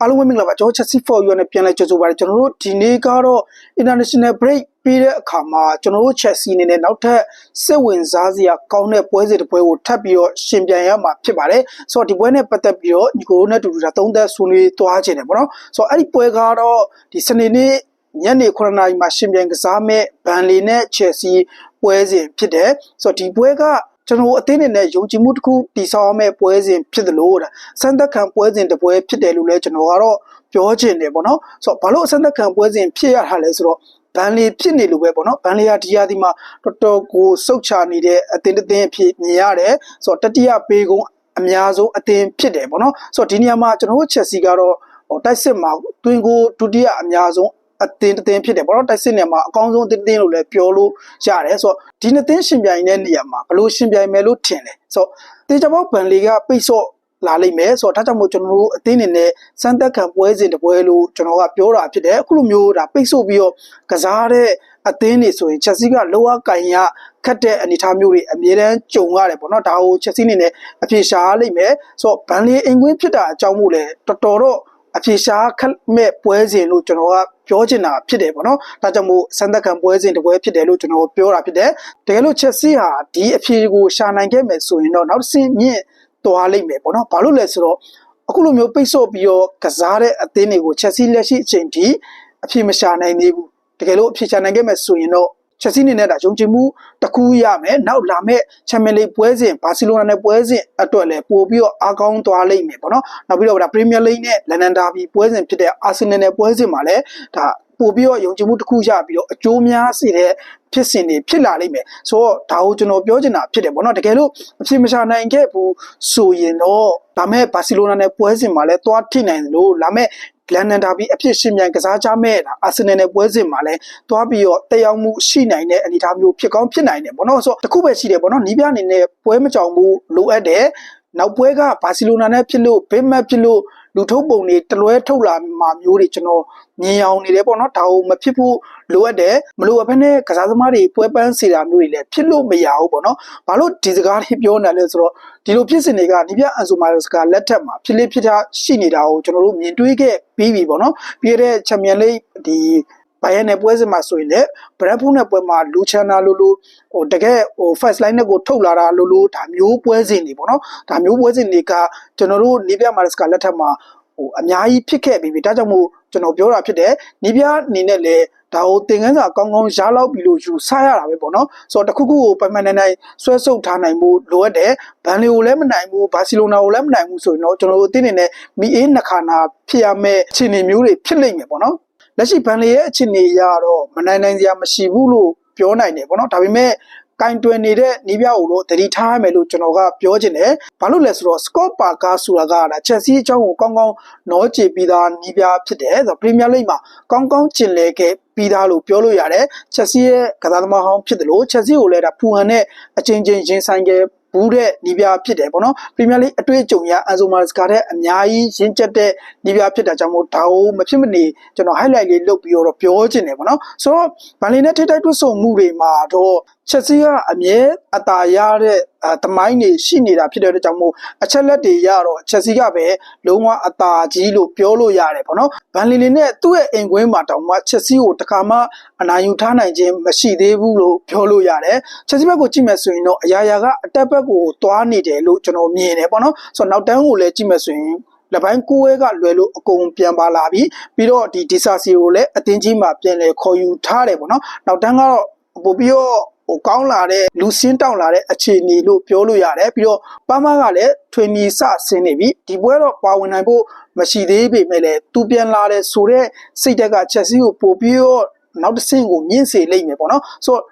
အားလုံးပဲမင်္ဂလာပါကျွန်တော် Chelsea for you နဲ့ပြန်လဲကြိုဆိုပါရစေကျွန်တော်တို့ဒီနေ့ကတော့ international break ပြီးတဲ့အခါမှာကျွန်တော်တို့ Chelsea အနေနဲ့နောက်ထပ်စိတ်ဝင်စားစရာကောင်းတဲ့ပွဲစဉ်တစ်ပွဲကိုထပ်ပြီးတော့ရှင်ပြန်ရမှာဖြစ်ပါတယ်ဆိုတော့ဒီပွဲနဲ့ပတ်သက်ပြီးတော့ညီကိုတို့နဲ့တူတူဒါသုံးသက်ဆွေးနွေးသွားခြင်းတယ်ပေါ့နော်ဆိုတော့အဲ့ဒီပွဲကတော့ဒီစနေနေ့ညနေ9:00နာရီမှာရှင်ပြန်ကစားမဲ့ဘန်လီနဲ့ Chelsea ပွဲစဉ်ဖြစ်တယ်ဆိုတော့ဒီပွဲက ကျွန်တော်အသင်းအနေနဲ့ယုံကြည်မှုတစ်ခုတည်ဆောက်ရမယ့်ပွဲစဉ်ဖြစ်တယ်လို့ဒါစံသက်ခံပွဲစဉ်တစ်ပွဲဖြစ်တယ်လို့လည်းကျွန်တော်ကတော့ပြောချင်တယ်ပေါ့နော်ဆိုတော့ဘာလို့အစံသက်ခံပွဲစဉ်ဖြစ်ရတာလဲဆိုတော့ဘန်လီဖြစ်နေလို့ပဲပေါ့နော်ဘန်လီယာဒီယာဒီမှာတော်တော်ကိုစုတ်ချနေတဲ့အသင်းတစ်သင်းအဖြစ်မြင်ရတယ်ဆိုတော့တတိယပေကုန်းအများဆုံးအသင်းဖြစ်တယ်ပေါ့နော်ဆိုတော့ဒီနေရာမှာကျွန်တော်တို့ချက်စီကတော့ဟိုတိုက်စစ်မှာတွင်ကိုဒုတိယအများဆုံး အသင်းတစ်သင်းဖြစ်တယ်ပေါ့နော်တိုက်စစ်နေမှာအကောင်းဆုံးအသင်းတစ်သင်းလို့လည်းပြောလို့ရတယ်ဆိုတော့ဒီနှစ်သင်းရှင်ပြိုင်တဲ့နေရာမှာဘလို့ရှင်ပြိုင်မယ်လို့ထင်တယ်ဆိုတော့တေချာပေါက်ဘန်လီကပိတ်ဆော့လာလိမ့်မယ်ဆိုတော့ဒါကြောင့်မို့ကျွန်တော်တို့အသင်းနေနဲ့စမ်းသက်ခံပွဲစဉ်တစ်ပွဲလို့ကျွန်တော်ကပြောတာဖြစ်တယ်အခုလိုမျိုးဒါပိတ်ဆို့ပြီးတော့ကစားတဲ့အသင်းနေဆိုရင်ချက်စီကလောကကင်ရခတ်တဲ့အနေအထားမျိုးတွေအမြဲတမ်းကြုံရတယ်ပေါ့နော်ဒါကိုချက်စီနေနဲ့အပြေရှားလိမ့်မယ်ဆိုတော့ဘန်လီအင်ကွင်းဖြစ်တာအကြောင်းမို့လဲတော်တော်တော့အပြေရှားခတ်မဲ့ပွဲစဉ်လို့ကျွန်တော်က ပြောချင်တာဖြစ်တယ်ပေါ့နော်ဒါကြောင့်မို့စံသက်ခံပွဲစဉ်တစ်ပွဲဖြစ်တယ်လို့ကျွန်တော်ပြောတာဖြစ်တယ်တကယ်လို့ချက်စီဟာဒီအဖြေကိုရှာနိုင်ခဲ့မယ်ဆိုရင်တော့နောက်တစ်ဆင့်မြင့်သွားလိမ့်မယ်ပေါ့နော်ဘာလို့လဲဆိုတော့အခုလိုမျိုးပိတ်ဆို့ပြီးတော့ကစားတဲ့အသင်းတွေကိုချက်စီလက်ရှိအချိန်ထိအဖြေမရှာနိုင်သေးဘူးတကယ်လို့အဖြေရှာနိုင်ခဲ့မယ်ဆိုရင်တော့ ချက်စီနေနဲ့ဒါယုံကြည်မှုတစ်ခုရမယ်နောက်လာမဲ့ချန်ပီယံလိပွဲစဉ်ဘာစီလိုနာနဲ့ပွဲစဉ်အတွက်လည်းပို့ပြီးတော့အားကောင်းသွားလိမ့်မယ်ပေါ့နော်နောက်ပြီးတော့ဒါပရီးမီယာလိနဲ့လန်ဒန်ဒါဘီပွဲစဉ်ဖြစ်တဲ့အာဆင်နယ်နဲ့ပွဲစဉ်မှာလည်းဒါပို့ပြီးတော့ယုံကြည်မှုတစ်ခုရပြီးတော့အကျိုးများစေတဲ့ဖြစ်စဉ်တွေဖြစ်လာလိမ့်မယ်ဆိုတော့ဒါကိုကျွန်တော်ပြောချင်တာဖြစ်တယ်ပေါ့နော်တကယ်လို့အဖြစ်မရှာနိုင်ခဲ့ဘူးဆိုရင်တော့ဒါမဲ့ဘာစီလိုနာနဲ့ပွဲစဉ်မှာလည်းသွားထိနိုင်တယ်လို့လာမဲ့ လန်ဒန်ဒါဘီအဖြစ်ရှင်မြန်ကစားကြမဲ့ဒါအာဆင်နယ်နဲ့ပွဲစဉ်မှာလည်းသွားပြီးတော့တက်ရောက်မှုရှိနိုင်တဲ့အနေအထားမျိုးဖြစ်ကောင်းဖြစ်နိုင်တယ်ပေါ့နော်ဆိုတော့တခုပဲရှိတယ်ပေါ့နော်နီးပြအနေနဲ့ပွဲမကြောင်ဘူးလိုအပ်တယ်နောက်ပွဲကဘာစီလိုနာနဲ့ဖြစ်လို့ဘေးမက်ဖြစ်လို့ လူထုတ်ပုံတွေတလွဲထုတ်လာမှာမျိုးတွေကျွန်တော်မြင်အောင်နေတယ်ပေါ့နော်ဒါကိုမဖြစ်ဖို့လိုအပ်တယ်မလိုအပ်ဘဲနဲ့ကစားသမားတွေပွဲပန်းစေတာမျိုးတွေလည်းဖြစ်လို့မရဘူးပေါ့နော်ဘာလို့ဒီစကားလေးပြောနေလဲဆိုတော့ဒီလိုဖြစ်စဉ်တွေကနိပြအန်ဆိုမာစကားလက်ထက်မှာဖြစ်လေးဖြစ်တာရှိနေတာကိုကျွန်တော်တို့မြင်တွေ့ခဲ့ပြီးပြီပေါ့နော်ပြီးခဲ့တဲ့ချန်ပီယံလိဒီ ဘိုင်ယန်နဲ့ပွဲစဉ်မှာဆိုရင်လည်းဘရန်ဖူးနဲ့ပွဲမှာလူချန်နာလိုလိုဟိုတကယ်ဟို first line နဲ့ကိုထုတ်လာတာလိုလိုဒါမျိုးပွဲစဉ်တွေပေါ့နော်ဒါမျိုးပွဲစဉ်တွေကကျွန်တော်တို့နေပြမာရစကလက်ထက်မှာဟိုအများကြီးဖြစ်ခဲ့ပြီးပြီဒါကြောင့်မို့ကျွန်တော်ပြောတာဖြစ်တယ်နေပြအနေနဲ့လည်းဒါကိုသင်ခန်းစာကောင်းကောင်းရားလောက်ပြီလို့ယူဆရတာပဲပေါ့နော်ဆိုတော့တခုခုကိုပိုင်ပိုင်နိုင်နိုင်ဆွဲဆုပ်ထားနိုင်မှုလိုအပ်တယ်ဘန်လီကိုလည်းမနိုင်ဘူးဘာစီလိုနာကိုလည်းမနိုင်ဘူးဆိုရင်တော့ကျွန်တော်တို့အသင်းနေနဲ့မီအေးနှစ်ခါနာဖြစ်ရမယ့်အခြေအနေမျိုးတွေဖြစ်လိမ့်မယ်ပေါ့နော် လက်ရှိဘန်လီရဲ့အခြေအနေရတော့မနိုင်နိုင်စရာမရှိဘူးလို့ပြောနိုင်တယ်ပေါ့နော်ဒါပေမဲ့ကင်တွယ်နေတဲ့နီးပြကိုတော့တတိထားရမယ်လို့ကျွန်တော်ကပြောချင်တယ်။ဘာလို့လဲဆိုတော့ Scott Parker ဆိုတာကဒါ Chelsea အကြောင်းကိုကောင်းကောင်းနောကြည့်ပြီးသားနီးပြဖြစ်တယ်။ဆိုတော့ Premier League မှာကောင်းကောင်းကျင်လည်ခဲ့ပြီးသားလို့ပြောလို့ရတယ်။ Chelsea ရဲ့ကစားသမားဟောင်းဖြစ်တယ်လို့ Chelsea ကိုလည်းဒါဖူဟန်နဲ့အချင်းချင်းရင်ဆိုင်ခဲ့ ဘူးတဲ့နီးပြဖြစ်တယ်ပေါ့နော်ပရီးမီယာလိအတွေ့အကြုံရအန်ဆိုမာစကာတဲ့အများကြီးရင့်ကျက်တဲ့နီးပြဖြစ်တာကြောင့်မို့ဒါကိုမဖြစ်မနေကျွန်တော် highlight လေးလုပ်ပြီးတော့ပြောချင်တယ်ပေါ့နော်ဆိုတော့ဗန်လီနဲ့ထိတိုက်တွတ်ဆုံမှုတွေမှာတော့ ချက်စီကအမြဲအတာရတဲ့တမိုင်းတွေရှိနေတာဖြစ်တဲ့အတွက်ကြောင့်မို့အချက်လက်တွေရတော့ချက်စီကပဲလုံးဝအတာကြီးလို့ပြောလို့ရတယ်ပေါ့နော်ဗန်လီနေနဲ့သူ့ရဲ့အိမ်ကွင်းမှာတောင်မှချက်စီကိုတခါမှအနိုင်ယူထားနိုင်ခြင်းမရှိသေးဘူးလို့ပြောလို့ရတယ်ချက်စီဘက်ကိုကြည့်မယ်ဆိုရင်တော့အရာရာကအတက်ဘက်ကိုသွားနေတယ်လို့ကျွန်တော်မြင်တယ်ပေါ့နော်ဆိုတော့နောက်တန်းကိုလည်းကြည့်မယ်ဆိုရင်လက်ပိုင်းကိုဝဲကလွယ်လို့အကုန်ပြန်ပါလာပြီပြီးတော့ဒီဒီဆာစီကိုလည်းအတင်းကြီးမှာပြန်လဲခေါ်ယူထားတယ်ပေါ့နော်နောက်တန်းကတော့ပို့ပြီးတော့ ဟိုကောင်းလာတဲ့လူစင်းတောင်းလာတဲ့အခြေအနေလို့ပြောလို့ရတယ်ပြီးတော့ပမားကလည်းထွေနီစဆင်းနေပြီဒီပွဲတော့ပါဝင်နိုင်ဖို့မရှိသေးပေမဲ့လည်းသူပြန်လာတဲ့ဆိုတော့စိတ်တက်ကချက်စီကိုပို့ပြီးတော့နောက်တစ်ဆင့်ကိုမြင့်စေလိမ့်မယ်ပေါ့နော်ဆိုတော့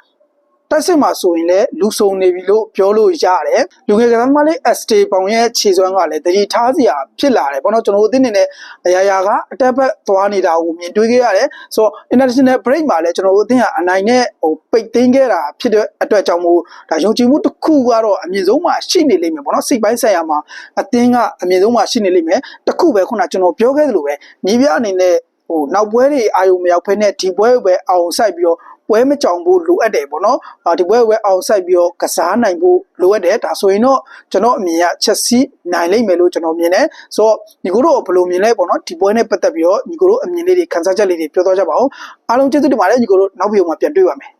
တက်စစ်မှာဆိုရင်လည်းလူဆုံနေပြီလို့ပြောလို့ရတယ်လူငယ်ကစားသမားလေးအက်စတေပေါင်ရဲ့ခြေစွမ်းကလည်းတတိထားစရာဖြစ်လာတယ်ပေါ့နော်ကျွန်တော်တို့အသင်းနေနဲ့အရာရာကအတက်ဘက်သွားနေတာကိုမြင်တွေ့ခဲ့ရတယ်ဆိုတော့ international break မှာလည်းကျွန်တော်တို့အသင်းကအနိုင်နဲ့ဟိုပိတ်သိမ်းခဲ့တာဖြစ်တဲ့အတွက်ကြောင့်မို့ဒါယုံကြည်မှုတစ်ခုကတော့အမြင့်ဆုံးမှာရှိနေလိမ့်မယ်ပေါ့နော်စိတ်ပိုင်းဆိုင်ရာမှာအသင်းကအမြင့်ဆုံးမှာရှိနေလိမ့်မယ်တခုပဲခုနကျွန်တော်ပြောခဲ့သလိုပဲညီပြအနေနဲ့ဟိုနောက်ပွဲတွေအာယုံမရောက်ဖဲနဲ့ဒီပွဲကိုပဲအောင်ဆိုင်ပြီးတော့ ပွဲမကြောင်ဖို့လိုအပ်တယ်ပေါ့နော်အာဒီပွဲကိုပဲအောင်ဆိုင်ပြီးတော့ကစားနိုင်ဖို့လိုအပ်တယ်ဒါဆိုရင်တော့ကျွန်တော်အမြင်ကချက်စီနိုင်လိမ့်မယ်လို့ကျွန်တော်မြင်တယ်ဆိုတော့ညီကိုတို့ဘယ်လိုမြင်လဲပေါ့နော်ဒီပွဲနဲ့ပတ်သက်ပြီးတော့ညီကိုတို့အမြင်လေးတွေခန်းစားချက်လေးတွေပြောသွားကြပါဦးအားလုံးကျေးဇူးတင်ပါတယ်ညီကိုတို့နောက်ဗီဒီယိုမှာပြန်တွေ့ပါမယ်